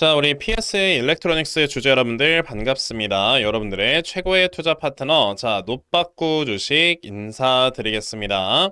자, 우리 PS 일렉트로닉스 주주 여러분들 반갑습니다. 여러분들의 최고의 투자 파트너, 자, 노빠꾸 주식 인사드리겠습니다.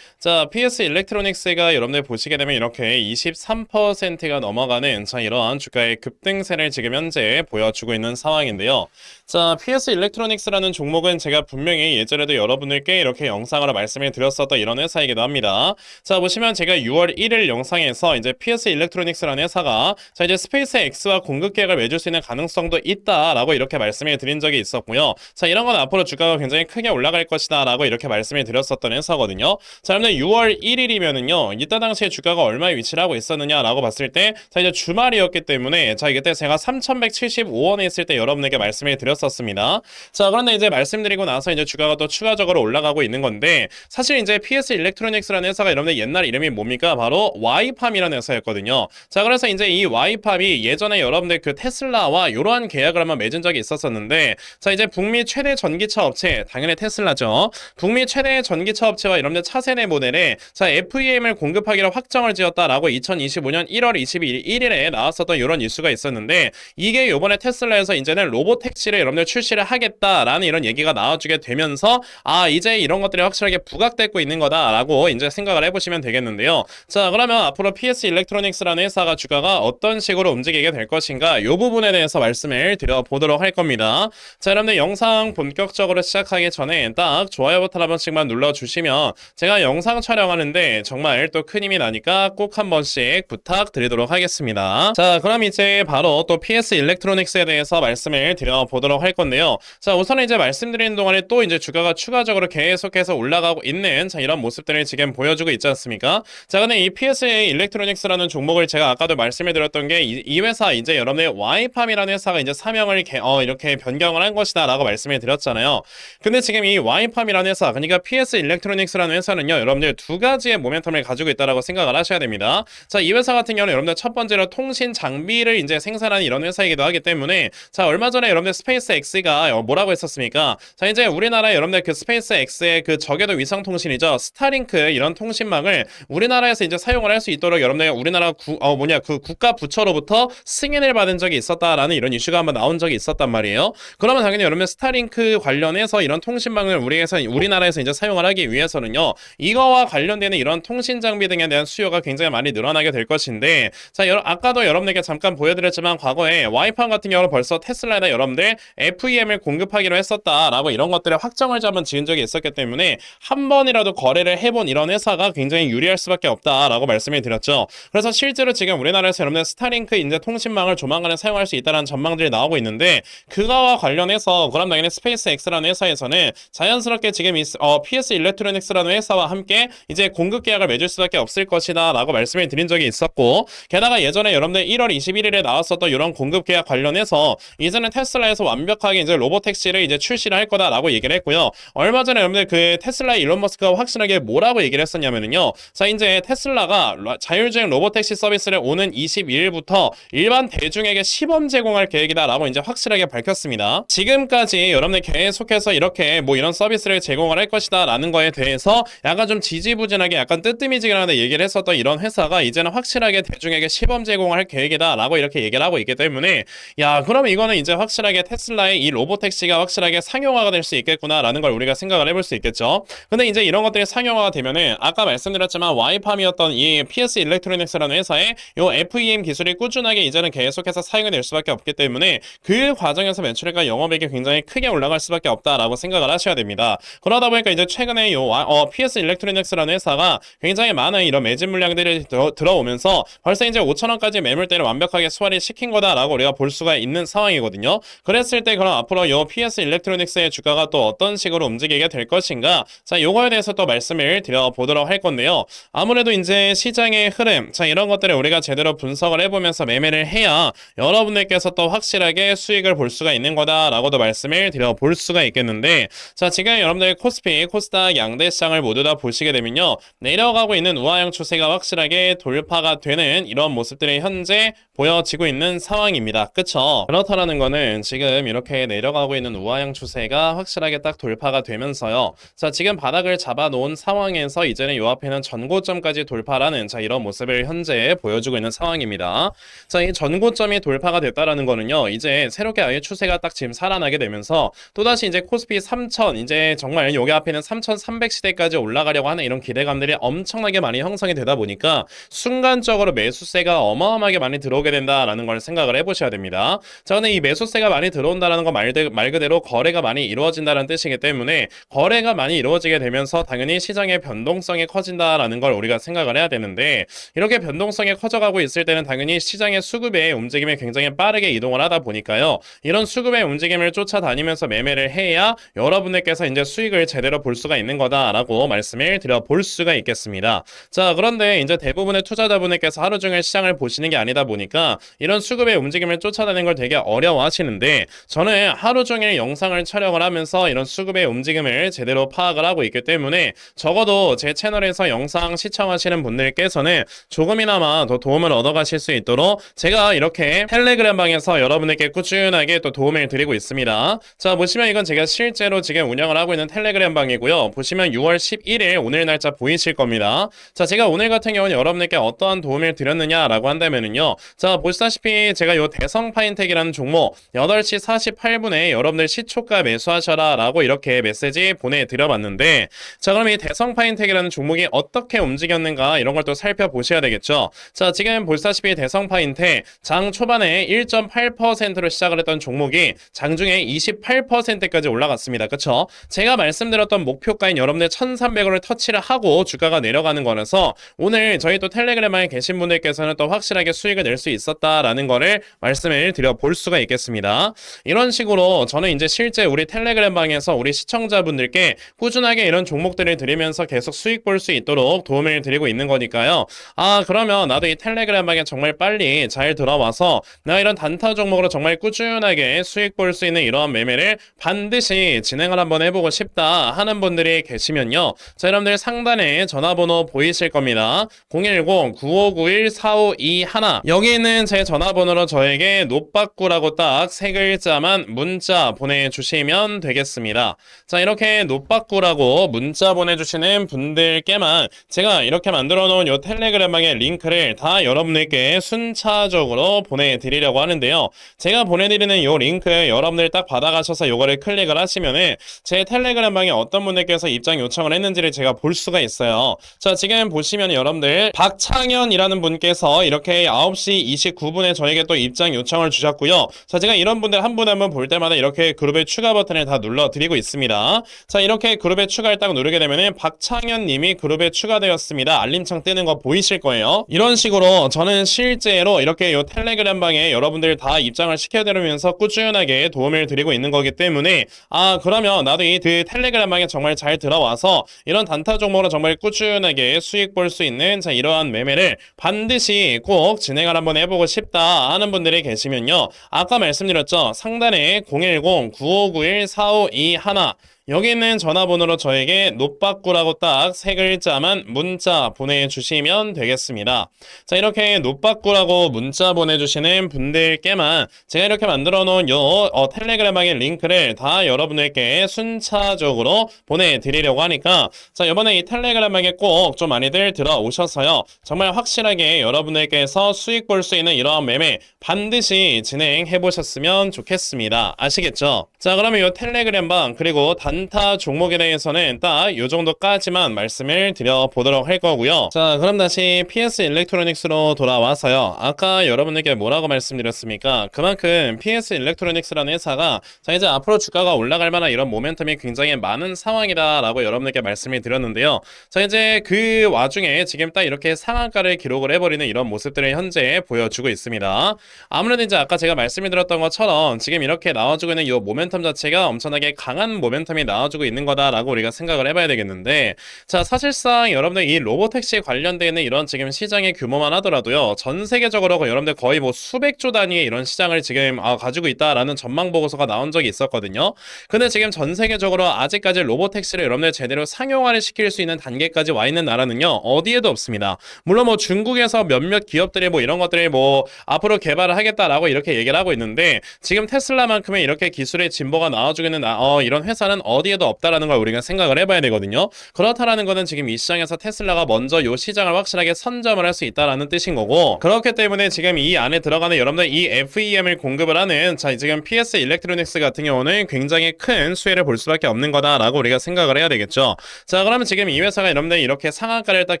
자, PS 일렉트로닉스가 여러분들 보시게 되면 이렇게 23%가 넘어가는 자, 이러한 주가의 급등세를 지금 현재 보여주고 있는 상황인데요. 자, PS 일렉트로닉스라는 종목은 제가 분명히 예전에도 여러분들께 이렇게 영상으로 말씀을 드렸었던 이런 회사이기도 합니다. 자, 보시면 제가 6월 1일 영상에서 이제 PS 일렉트로닉스라는 회사가 자, 이제 스페이스 X와 공급 계약을 맺을 수 있는 가능성도 있다라고 이렇게 말씀을 드린 적이 있었고요. 자, 이런 건 앞으로 주가가 굉장히 크게 올라갈 것이다라고 이렇게 말씀을 드렸었던 회사거든요. 자, 여러분들 6월 1일이면은요. 이때 당시에 주가가 얼마에 위치를 하고 있었느냐라고 봤을 때 자, 이제 주말이었기 때문에 자, 이때 제가 3,175원에 있을 때 여러분에게 말씀을 드렸었습니다. 자, 그런데 이제 말씀드리고 나서 이제 주가가 또 추가적으로 올라가고 있는 건데 사실 이제 PS 일렉트로닉스라는 회사가 여러분들 옛날 이름이 뭡니까? 바로 와이팜이라는 회사였거든요. 자, 그래서 이제 이 와이팜이 예전에 여러분들 그 테슬라와 이러한 계약을 한번 맺은 적이 있었었는데 자, 이제 북미 최대 전기차 업체 당연히 테슬라죠. 북미 최대 전기차 업체와 여러분들 차세대 모델에 자, FEM을 공급하기로 확정을 지었다라고 2025년 1월 22일 1일에 나왔었던 이런 뉴스가 있었는데 이게 요번에 테슬라에서 이제는 로봇 택시를 여러분들 출시를 하겠다라는 이런 얘기가 나와주게 되면서 아 이제 이런 것들이 확실하게 부각되고 있는 거다라고 이제 생각을 해보시면 되겠는데요. 자 그러면 앞으로 PS 일렉트로닉스라는 회사가 주가가 어떤 식으로 움직이게 될 것인가 이 부분에 대해서 말씀을 드려보도록 할 겁니다. 자 여러분들 영상 본격적으로 시작하기 전에 딱 좋아요 버튼 한 번씩만 눌러주시면 제가 영상 촬영하는데 정말 또 큰 힘이 나니까 꼭 한 번씩 부탁드리도록 하겠습니다. 자 그럼 이제 바로 또 PS 일렉트로닉스에 대해서 말씀을 드려보도록 할 건데요. 자 우선 이제 말씀드리는 동안에 또 이제 주가가 추가적으로 계속해서 올라가고 있는 자 이런 모습들을 지금 보여주고 있지 않습니까? 자 근데 이 PS 일렉트로닉스라는 종목을 제가 아까도 말씀을 드렸던 게 이 회사 이제 여러분의 와이팜이라는 회사가 이제 사명을 개, 어, 이렇게 변경을 한 것이다라고 말씀을 드렸잖아요. 근데 지금 이 와이팜이라는 회사 그러니까 PS 일렉트로닉스라는 회사 는요 여러분들 두 가지의 모멘텀을 가지고 있다라고 생각을 하셔야 됩니다. 자 이 회사 같은 경우는 여러분들 첫 번째로 통신 장비를 이제 생산하는 이런 회사이기도 하기 때문에 자 얼마 전에 여러분들 스페이스 X가 뭐라고 했었습니까? 자 이제 우리나라 여러분들 그 스페이스 X의 그 저궤도 위성 통신이죠 스타링크 이런 통신망을 우리나라에서 이제 사용을 할 수 있도록 여러분들 우리나라 구, 어 뭐냐 그 국가 부처로부터 승인을 받은 적이 있었다라는 이런 이슈가 한번 나온 적이 있었단 말이에요. 그러면 당연히 여러분 스타링크 관련해서 이런 통신망을 우리에서 우리나라에서 이제 사용을 하기 위해서는요 이거와 관련되는 이런 통신 장비 등에 대한 수요가 굉장히 많이 늘어나게 될 것인데 자 여러, 아까도 여러분에게 잠깐 보여드렸지만 과거에 와이팜 같은 경우는 벌써 테슬라에다 여러분들 FEM을 공급하기로 했었다라고 이런 것들의 확정을 잡은 지은 적이 있었기 때문에 한 번이라도 거래를 해본 이런 회사가 굉장히 유리할 수밖에 없다라고 말씀을 드렸죠. 그래서 실제로 지금 우리나라에서 여러분들 스타링크 이제 통신망을 조만간에 사용할 수 있다는 전망들이 나오고 있는데 그거와 관련해서 그럼 당연히 스페이스 X라는 회사에서는 자연스럽게 지금 이 어, PS 일렉트로닉스라는 회사 와 함께 이제 공급 계약을 맺을 수밖에 없을 것이다 라고 말씀을 드린 적이 있었고 게다가 예전에 여러분들 1월 21일에 나왔었던 이런 공급 계약 관련해서 이제는 테슬라에서 완벽하게 이제 로봇 택시를 이제 출시를 할 거다라고 얘기를 했고요. 얼마 전에 여러분들 그 테슬라 일론 머스크가 확실하게 뭐라고 얘기를 했었냐면요. 자 이제 테슬라가 자율주행 로봇 택시 서비스를 오는 22일부터 일반 대중에게 시범 제공할 계획이다라고 이제 확실하게 밝혔습니다. 지금까지 여러분들 계속해서 이렇게 뭐 이런 서비스를 제공을 할 것이다라는 거에 대해서 약간 좀 지지부진하게 약간 뜨뜨미지근하게 얘기를 했었던 이런 회사가 이제는 확실하게 대중에게 시범 제공을 할 계획이다라고 이렇게 얘기를 하고 있기 때문에 야 그럼 이거는 이제 확실하게 테슬라의 이 로봇 택시가 확실하게 상용화가 될 수 있겠구나라는 걸 우리가 생각을 해볼 수 있겠죠. 근데 이제 이런 것들이 상용화가 되면은 아까 말씀드렸지만 와이팜이었던 이 PS 일렉트로닉스라는 회사의 요 FEM 기술이 꾸준하게 이제는 계속해서 사용이 될 수밖에 없기 때문에 그 과정에서 매출액과 영업액이 굉장히 크게 올라갈 수밖에 없다라고 생각을 하셔야 됩니다. 그러다 보니까 이제 최근에 요 어, PS 일렉트로닉스라는 회사가 굉장히 많은 이런 매진 물량들이 들어, 들어오면서 벌써 이제 5천 원까지 매물대를 완벽하게 수월히 시킨 거다라고 우리가 볼 수가 있는 상황이거든요. 그랬을 때 그럼 앞으로 요 PS 일렉트로닉스의 주가가 또 어떤 식으로 움직이게 될 것인가? 자, 요거에 대해서 또 말씀을 드려보도록 할 건데요. 아무래도 이제 시장의 흐름, 자 이런 것들을 우리가 제대로 분석을 해보면서 매매를 해야 여러분들께서 또 확실하게 수익을 볼 수가 있는 거다라고도 말씀을 드려볼 수가 있겠는데, 자 지금 여러분들 코스피, 코스닥 양대 시장을 모두 다 보시게 되면요. 내려가고 있는 우하형 추세가 확실하게 돌파가 되는 이런 모습들이 현재 보여지고 있는 상황입니다. 그쵸? 그렇다라는 거는 지금 이렇게 내려가고 있는 우하형 추세가 확실하게 딱 돌파가 되면서요. 자, 지금 바닥을 잡아놓은 상황에서 이제는 요 앞에는 전고점까지 돌파라는 자, 이런 모습을 현재 보여주고 있는 상황입니다. 자, 이 전고점이 돌파가 됐다라는 거는요. 이제 새롭게 아예 추세가 딱 지금 살아나게 되면서 또다시 이제 코스피 3000 이제 정말 여기 앞에는 3300 시대까지 올라 가려고 하는 이런 기대감들이 엄청나게 많이 형성이 되다 보니까 순간적으로 매수세가 어마어마하게 많이 들어오게 된다라는 걸 생각을 해보셔야 됩니다. 자, 근데 이 매수세가 많이 들어온다라는 거말 그대로 거래가 많이 이루어진다는 뜻이기 때문에 거래가 많이 이루어지게 되면서 당연히 시장의 변동성이 커진다라는 걸 우리가 생각을 해야 되는데 이렇게 변동성이 커져가고 있을 때는 당연히 시장의 수급의 움직임이 굉장히 빠르게 이동을 하다 보니까요. 이런 수급의 움직임을 쫓아다니면서 매매를 해야 여러분들께서 이제 수익을 제대로 볼 수가 있는 거다라고 말씀을 드려 볼 수가 있겠습니다. 자, 그런데 이제 대부분의 투자자분들께서 하루 종일 시장을 보시는 게 아니다 보니까 이런 수급의 움직임을 쫓아다니는 걸 되게 어려워하시는데 저는 하루 종일 영상을 촬영을 하면서 이런 수급의 움직임을 제대로 파악을 하고 있기 때문에 적어도 제 채널에서 영상 시청하시는 분들께서는 조금이나마 더 도움을 얻어가실 수 있도록 제가 이렇게 텔레그램 방에서 여러분에게 꾸준하게 또 도움을 드리고 있습니다. 자, 보시면 이건 제가 실제로 지금 운영을 하고 있는 텔레그램 방이고요. 보시면 6월 11일 오늘 날짜 보이실 겁니다. 자, 제가 오늘 같은 경우는 여러분에게 어떠한 도움을 드렸느냐라고 한다면은요. 자, 보시다시피 제가 요 대성 파인텍이라는 종목 8시 48분에 여러분들 시초가 매수하셔라 라고 이렇게 메시지 보내드려 봤는데 자, 그럼 이 대성 파인텍이라는 종목이 어떻게 움직였는가 이런 걸 또 살펴보셔야 되겠죠. 자, 지금 보시다시피 대성 파인텍 장 초반에 1.8%로 시작을 했던 종목이 장중에 28%까지 올라갔습니다. 그쵸? 제가 말씀드렸던 목표가인 여러분들 1,300 원을 터치를 하고 주가가 내려가는 거라서 오늘 저희 또 텔레그램에 계신 분들께서는 또 확실하게 수익을 낼 수 있었다라는 거를 말씀을 드려 볼 수가 있겠습니다. 이런 식으로 저는 이제 실제 우리 텔레그램 방에서 우리 시청자분들께 꾸준하게 이런 종목들을 드리면서 계속 수익 볼 수 있도록 도움을 드리고 있는 거니까요. 아, 그러면 나도 이 텔레그램 방에 정말 빨리 잘 들어와서 내가 이런 단타 종목으로 정말 꾸준하게 수익 볼 수 있는 이러한 매매를 반드시 진행을 한번 해보고 싶다 하는 분들이 계시면요. 자, 여러분들 상단에 전화번호 보이실 겁니다. 010-9591-4521 여기 있는 제 전화번호로 저에게 노빠꾸라고 딱 세 글자만 문자 보내주시면 되겠습니다. 자, 이렇게 노빠꾸라고 문자 보내주시는 분들께만 제가 이렇게 만들어 놓은 요 텔레그램방의 링크를 다 여러분들께 순차적으로 보내드리려고 하는데요. 제가 보내드리는 요 링크 여러분들 딱 받아가셔서 요거를 클릭을 하시면은 제 텔레그램방에 어떤 분들께서 입장 요청을 했는지 를 제가 볼 수가 있어요. 자, 지금 보시면 여러분들 박창현이라는 분께서 이렇게 9시 29분에 저에게 또 입장 요청을 주셨고요. 자, 제가 이런 분들 한 분 한 분 볼 때마다 이렇게 그룹의 추가 버튼을 다 눌러 드리고 있습니다. 자, 이렇게 그룹에 추가를 딱 누르게 되면은 박창현 님이 그룹에 추가되었습니다. 알림창 뜨는 거 보이실 거예요. 이런 식으로 저는 실제로 이렇게 요 텔레그램 방에 여러분들 다 입장을 시켜드리면서 꾸준하게 도움을 드리고 있는 거기 때문에 아, 그러면 나도 이 그 텔레그램 방에 정말 잘 들어와서 이런 단타 종목으로 정말 꾸준하게 수익 볼 수 있는 자, 이러한 매매를 반드시 꼭 진행을 한번 해보고 싶다 하는 분들이 계시면요. 아까 말씀드렸죠. 상단에 010-9591-4521 여기 있는 전화번호로 저에게 노빠꾸라고 딱 세 글자만 문자 보내주시면 되겠습니다. 자, 이렇게 노빠꾸라고 문자 보내주시는 분들께만 제가 이렇게 만들어 놓은 요 어, 텔레그램방의 링크를 다 여러분들께 순차적으로 보내드리려고 하니까 자, 이번에 이 텔레그램방에 꼭 좀 많이들 들어오셔서요. 정말 확실하게 여러분들께서 수익 볼 수 있는 이러한 매매 반드시 진행해 보셨으면 좋겠습니다. 아시겠죠? 자, 그러면 이 텔레그램방 그리고 단타 종목에 대해서는 딱이 정도까지만 말씀을 드려 보도록 할 거고요. 자, 그럼 다시 PS 일렉트로닉스로 돌아와서요. 아까 여러분들께 뭐라고 말씀드렸습니까? 그만큼 PS 일렉트로닉스라는 회사가 자, 이제 앞으로 주가가 올라갈 만한 이런 모멘텀이 굉장히 많은 상황이다라고 여러분들께 말씀을 드렸는데요. 자, 이제 그 와중에 지금 딱 이렇게 상한가를 기록을 해버리는 이런 모습들을 현재 보여주고 있습니다. 아무래도 이제 아까 제가 말씀을 드렸던 것처럼 지금 이렇게 나와주고 있는 이 모멘텀 자체가 엄청나게 강한 모멘텀이 가능성이 나와주고 있는 거다라고 우리가 생각을 해봐야 되겠는데 자 사실상 여러분들 이 로보택시에 관련되어 있는 이런 지금 시장의 규모만 하더라도요 전 세계적으로 여러분들 거의 뭐 수백조 단위의 이런 시장을 지금 아, 가지고 있다라는 전망 보고서가 나온 적이 있었거든요. 근데 지금 전 세계적으로 아직까지 로보택시를 여러분들 제대로 상용화를 시킬 수 있는 단계까지 와 있는 나라는요 어디에도 없습니다. 물론 뭐 중국에서 몇몇 기업들이 뭐 이런 것들이 뭐 앞으로 개발을 하겠다라고 이렇게 얘기를 하고 있는데 지금 테슬라만큼의 이렇게 기술의 진보가 나와주고 있는 나- 어, 이런 회사는 어디에도 없다라는 걸 우리가 생각을 해봐야 되거든요. 그렇다라는 거는 지금 이 시장에서 테슬라가 먼저 이 시장을 확실하게 선점을 할 수 있다라는 뜻인 거고 그렇기 때문에 지금 이 안에 들어가는 여러분들 이 FEM을 공급을 하는 자 지금 PS 일렉트로닉스 같은 경우는 굉장히 큰 수혜를 볼 수밖에 없는 거다라고 우리가 생각을 해야 되겠죠. 자 그러면 지금 이 회사가 여러분들 이렇게 상한가를 딱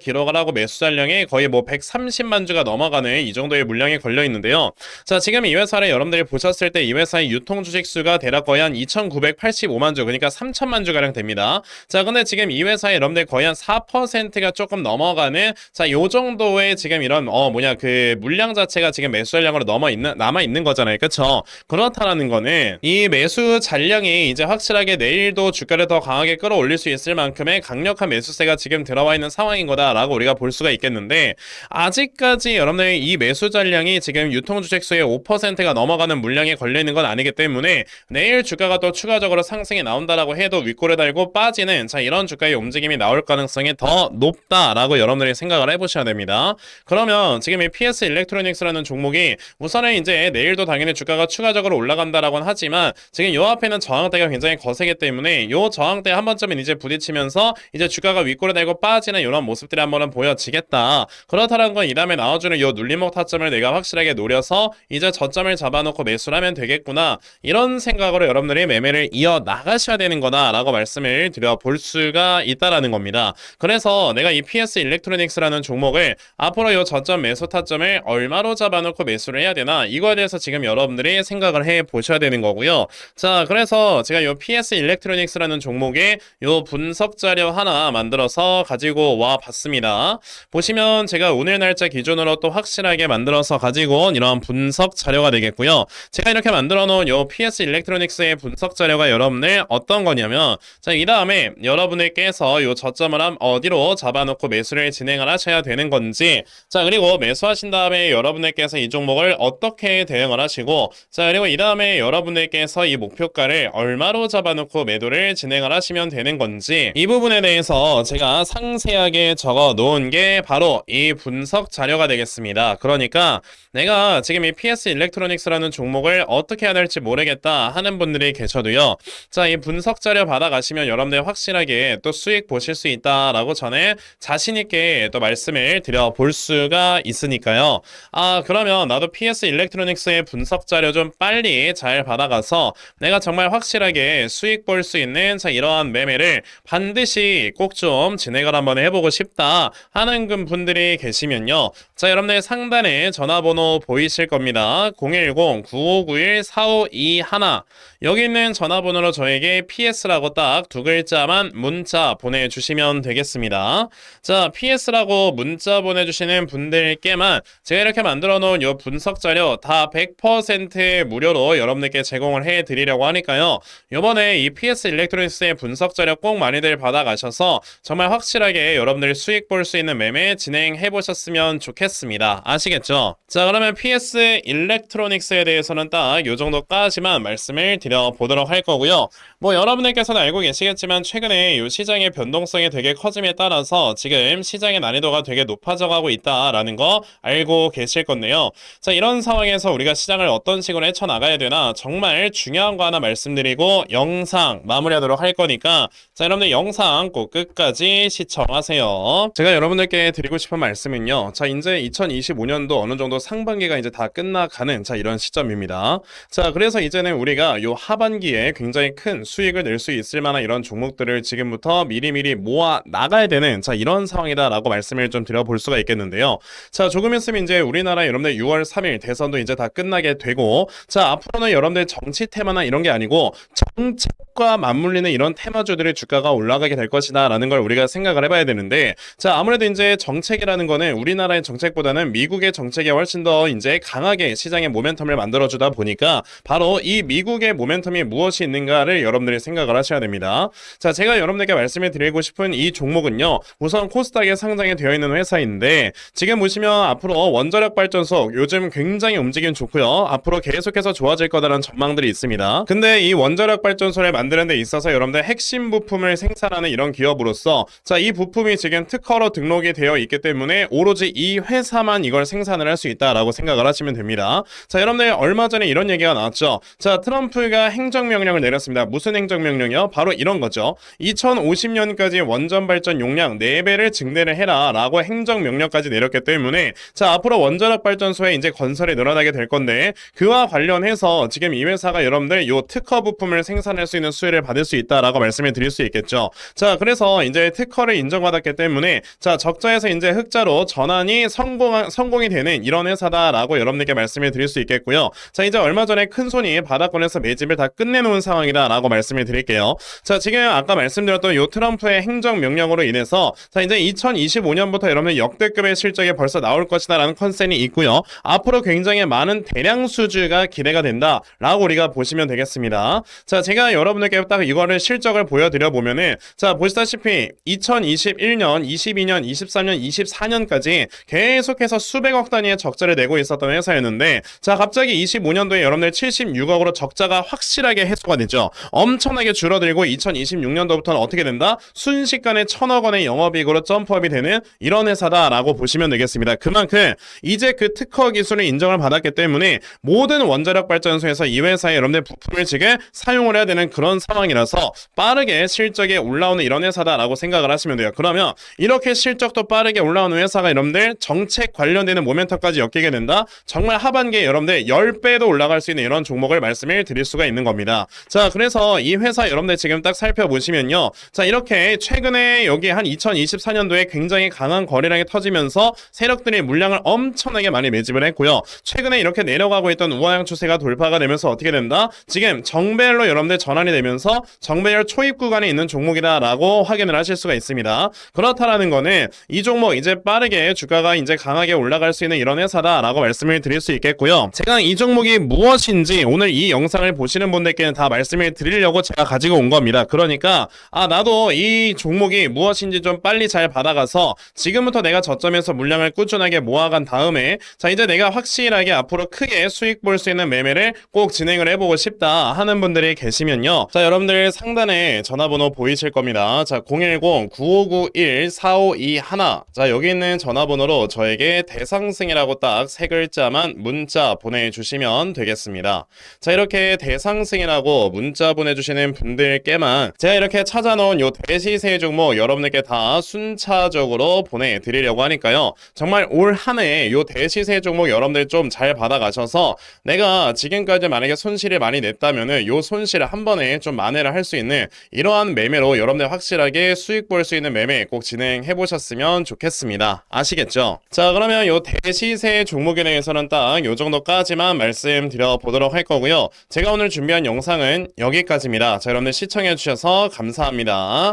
기록을 하고 매수 잔량이 거의 뭐 130만 주가 넘어가는 이 정도의 물량이 걸려 있는데요. 자 지금 이 회사를 여러분들이 보셨을 때 이 회사의 유통 주식 수가 대략 거의 한 2,985만 주 그러니까 3 천만 주 가량 됩니다. 자 근데 지금 이 회사에 여러분들 거의 한 4%가 조금 넘어가는 자 요 정도의 지금 이런 어 뭐냐 그 물량 자체가 지금 매수 잔량으로 넘어 있는 남아 있는 거잖아요. 그렇죠? 그렇다라는 거는 이 매수 잔량이 이제 확실하게 내일도 주가를 더 강하게 끌어올릴 수 있을 만큼의 강력한 매수세가 지금 들어와 있는 상황인 거다라고 우리가 볼 수가 있겠는데 아직까지 여러분들 이 매수 잔량이 지금 유통 주식수의 5%가 넘어가는 물량이 걸려 있는 건 아니기 때문에 내일 주가가 또 추가적으로 상승이 나온다라고 해도 윗골을 달고 빠지는 자 이런 주가의 움직임이 나올 가능성이 더 높다라고 여러분들이 생각을 해보셔야 됩니다. 그러면 지금 이 PS 일렉트로닉스라는 종목이 우선은 이제 내일도 당연히 주가가 추가적으로 올라간다라고는 하지만 지금 요 앞에는 저항대가 굉장히 거세기 때문에 요 저항대 한 번쯤은 이제 부딪히면서 이제 주가가 윗골을 달고 빠지는 이런 모습들이 한번은 보여지겠다. 그렇다는 건 이 다음에 나와주는 요 눌림목 타점을 내가 확실하게 노려서 이제 저점을 잡아놓고 매수를 하면 되겠구나. 이런 생각으로 여러분들이 매매를 이어 나가셔야 되는 거다라고 말씀을 드려 볼 수가 있다라는 겁니다. 그래서 내가 이 PS 일렉트로닉스라는 종목을 앞으로 요 저점 매수 타점을 얼마로 잡아놓고 매수를 해야 되나 이거에 대해서 지금 여러분들이 생각을 해 보셔야 되는 거고요. 자, 그래서 제가 요 PS 일렉트로닉스라는 종목에 요 분석 자료 하나 만들어서 가지고 와 봤습니다. 보시면 제가 오늘 날짜 기준으로 또 확실하게 만들어서 가지고 온 이런 분석 자료가 되겠고요. 제가 이렇게 만들어 놓은 요 PS 일렉트로닉스의 분석 자료가 여러분들 어떤 거 냐면 자, 이 다음에 여러분들께서 요 저점을 한 어디로 잡아놓고 매수를 진행을 하셔야 되는 건지 자, 그리고 매수하신 다음에 여러분들께서 이 종목을 어떻게 대응을 하시고 자, 그리고 이 다음에 여러분들께서 이 목표가를 얼마로 잡아놓고 매도를 진행을 하시면 되는 건지 이 부분에 대해서 제가 상세하게 적어 놓은 게 바로 이 분석 자료가 되겠습니다. 그러니까 내가 지금 이 PS 일렉트로닉스라는 종목을 어떻게 해야 될지 모르겠다 하는 분들이 계셔도요. 자, 이 분석 자료 받아가시면 여러분들 확실하게 또 수익 보실 수 있다라고 전에 자신있게 또 말씀을 드려 볼 수가 있으니까요. 아, 그러면 나도 PS 일렉트로닉스의 분석 자료 좀 빨리 잘 받아가서 내가 정말 확실하게 수익 볼 수 있는 자, 이러한 매매를 반드시 꼭 좀 진행을 한번 해보고 싶다 하는 분- 분들이 계시면요. 자, 여러분들 상단에 전화번호 보이실 겁니다. 010-9591-4521 여기 있는 전화번호로 저에게 PS라고 딱 두 글자만 문자 보내주시면 되겠습니다. 자, PS라고 문자 보내주시는 분들께만 제가 이렇게 만들어 놓은 이 분석 자료 다 100% 무료로 여러분들께 제공을 해 드리려고 하니까요. 이번에 이 PS 일렉트로닉스의 분석 자료 꼭 많이들 받아가셔서 정말 확실하게 여러분들 수익 볼 수 있는 매매 진행해 보셨으면 좋겠습니다. 아시겠죠? 자, 그러면 PS 일렉트로닉스에 대해서는 딱이 정도까지만 말씀을 드려 보도록 할 거고요. 뭐 여러 분들께서는 알고 계시겠지만 최근에 이 시장의 변동성이 되게 커짐에 따라서 지금 시장의 난이도가 되게 높아져 가고 있다라는 거 알고 계실 건데요. 자, 이런 상황에서 우리가 시장을 어떤 식으로 헤쳐나가야 되나 정말 중요한 거 하나 말씀드리고 영상 마무리하도록 할 거니까 자, 여러분들 영상 꼭 끝까지 시청하세요. 제가 여러분들께 드리고 싶은 말씀은요. 자, 이제 2025년도 어느 정도 상반기가 이제 다 끝나가는 자, 이런 시점입니다. 자, 그래서 이제는 우리가 요 하반기에 굉장히 큰 수익을 낼 수 있을 만한 이런 종목들을 지금부터 미리미리 모아 나가야 되는 자, 이런 상황이다라고 말씀을 좀 드려볼 수가 있겠는데요. 자, 조금 있으면 이제 우리나라 여러분들 6월 3일 대선도 이제 다 끝나게 되고 자, 앞으로는 여러분들 정치 테마나 이런 게 아니고 정책과 맞물리는 이런 테마주들의 주가가 올라가게 될 것이다라는 걸 우리가 생각을 해봐야 되는데 자 아무래도 이제 정책이라는 거는 우리나라의 정책보다는 미국의 정책이 훨씬 더 이제 강하게 시장의 모멘텀을 만들어주다 보니까 바로 이 미국의 모멘텀이 무엇이 있는가를 여러분들이 생각 을 하셔야 됩니다. 자 제가 여러분들께 말씀을 드리고 싶은 이 종목은요 우선 코스닥에 상장이 되어 있는 회사인데 지금 보시면 앞으로 원자력 발전소 요즘 굉장히 움직임 좋고요 앞으로 계속해서 좋아질 거다라는 전망들이 있습니다. 근데 이 원자력 발전소를 만드는 데 있어서 여러분들 핵심 부품을 생산하는 이런 기업으로서 자 이 부품이 지금 특허로 등록이 되어 있기 때문에 오로지 이 회사만 이걸 생산을 할 수 있다라고 생각을 하시면 됩니다. 자 여러분들 얼마 전에 이런 얘기가 나왔죠. 자 트럼프가 행정명령을 내렸습니다. 무슨 행정명령 이요? 바로 이런 거죠. 2050년까지 원전 발전 용량 4배를 증대를 해라 라고 행정명령까지 내렸기 때문에 자 앞으로 원자력 발전소에 이제 건설이 늘어나게 될 건데 그와 관련해서 지금 이 회사가 여러분들 요 특허 부품을 생산할 수 있는 수혜를 받을 수 있다라고 말씀을 드릴 수 있겠죠. 자 그래서 이제 특허를 인정받았기 때문에 자 적자에서 이제 흑자로 전환이 성공 성공이 되는 이런 회사다라고 여러분들께 말씀을 드릴 수 있겠고요. 자 이제 얼마 전에 큰 손이 바닥권에서 매집을 다 끝내놓은 상황이다라고 말씀을 드릴 게요. 자 지금 아까 말씀드렸던 요 트럼프의 행정 명령으로 인해서 자 이제 2025년부터 여러분들 역대급의 실적이 벌써 나올 것이다라는 컨센이 있고요. 앞으로 굉장히 많은 대량 수주가 기대가 된다라고 우리가 보시면 되겠습니다. 자 제가 여러분들께 딱 이거를 실적을 보여드려 보면은 자 보시다시피 2021년, 22년, 23년, 24년까지 계속해서 수백억 단위의 적자를 내고 있었던 회사였는데 자 갑자기 25년도에 여러분들 76억으로 적자가 확실하게 해소가 되죠. 엄청나게 줄어들고 2026년도부터는 어떻게 된다? 순식간에 천억 원의 영업이익으로 점프업이 되는 이런 회사다라고 보시면 되겠습니다. 그만큼 이제 그 특허 기술을 인정을 받았기 때문에 모든 원자력 발전소에서 이 회사의 여러분들 부품을 지금 사용을 해야 되는 그런 상황이라서 빠르게 실적이 올라오는 이런 회사다라고 생각을 하시면 돼요. 그러면 이렇게 실적도 빠르게 올라오는 회사가 여러분들 정책 관련되는 모멘텀까지 엮이게 된다. 정말 하반기에 여러분들 10배도 올라갈 수 있는 이런 종목을 말씀을 드릴 수가 있는 겁니다. 자, 그래서 이 회사 여러분들 지금 딱 살펴보시면요. 자, 이렇게 최근에 여기 한 2024년도에 굉장히 강한 거래량이 터지면서 세력들이 물량을 엄청나게 많이 매집을 했고요. 최근에 이렇게 내려가고 있던 우하향 추세가 돌파가 되면서 어떻게 된다? 지금 정배열로 여러분들 전환이 되면서 정배열 초입 구간에 있는 종목이다라고 확인을 하실 수가 있습니다. 그렇다라는 거는 이 종목 이제 빠르게 주가가 이제 강하게 올라갈 수 있는 이런 회사다라고 말씀을 드릴 수 있겠고요. 제가 이 종목이 무엇인지 오늘 이 영상을 보시는 분들께는 다 말씀을 드리려고 제가 가지고 온 겁니다. 그러니까 아 나도 이 종목이 무엇인지 좀 빨리 잘 받아가서 지금부터 내가 저점에서 물량을 꾸준하게 모아간 다음에 자 이제 내가 확실하게 앞으로 크게 수익 볼 수 있는 매매를 꼭 진행을 해보고 싶다 하는 분들이 계시면요. 자 여러분들 상단에 전화번호 보이실 겁니다. 자 010-9591-4521. 자 여기 있는 전화번호로 저에게 대상승이라고 딱 세 글자만 문자 보내주시면 되겠습니다. 자 이렇게 대상승이라고 문자 보내주시는 분들께만 제가 이렇게 찾아놓은 요 대시세 종목 여러분들께 다 순차적으로 보내드리려고 하니까요. 정말 올 한해 요 대시세 종목 여러분들 좀 잘 받아가셔서 내가 지금까지 만약에 손실을 많이 냈다면은 요 손실을 한 번에 좀 만회를 할 수 있는 이러한 매매로 여러분들 확실하게 수익 볼 수 있는 매매 꼭 진행해 보셨으면 좋겠습니다. 아시겠죠? 자 그러면 요 대시세 종목에 대해서는 딱 요 정도까지만 말씀드려 보도록 할 거고요. 제가 오늘 준비한 영상은 여기까지입니다. 자 여러분들 시청해 주셔서 감사합니다.